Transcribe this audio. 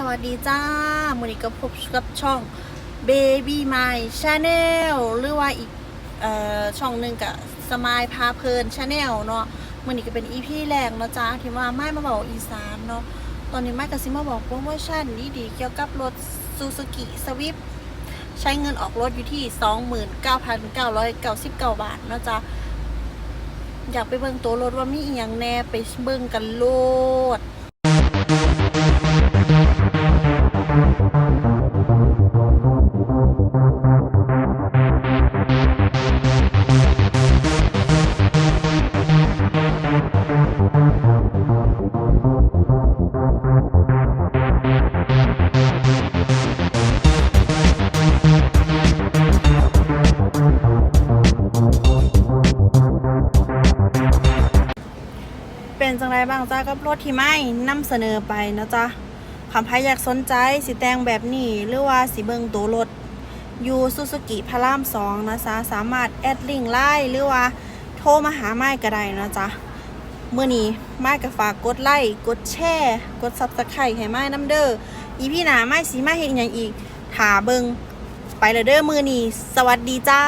สวัสดีจ้ามือนี้ก็พบกับช่อง Baby My Channel หรือว่าอีกออช่องหนึ่งกับสมายพาเพลิน Channel เนาะมือนี้ก็เป็นอีพีแรกเนาะจ้าที่ว่าไม่มาบอกอีสานเนาะตอนนี้ไม่กับซิมาบอกโปรโมชั่นดีๆเกี่ยวกับรถ Suzuki Swift ใช้เงินออกรถอยู่ที่ 29,999 บาทเนาะจ้าอยากไปเบิ่งตัวรถว่ามีอีหยังแน่ไปเบิ่งกันโลด เป็นจังไรบ้างจ้ากับรถที่ไม่นำเสนอไปนะจ๊ะคำพายอยากสนใจสิแต่งแบบนี้หรือว่าสิเบิงตัวรถยูซูซูกิพารามสองนะจ๊ะสามารถแอดลิงไลน์หรือว่าโทรมาหาไม้ก็ได้นะจ๊ะ เมื่อนี้ไม้ก็ฝากกดไลค์กดแชร์กดซับสไครต์ให้ไม้น้ำเด้ออีพี่หนาไม้สีไม่เห็นอย่างอีกถาเบิงไปเลยเด้อมือนี้สวัสดีจ้า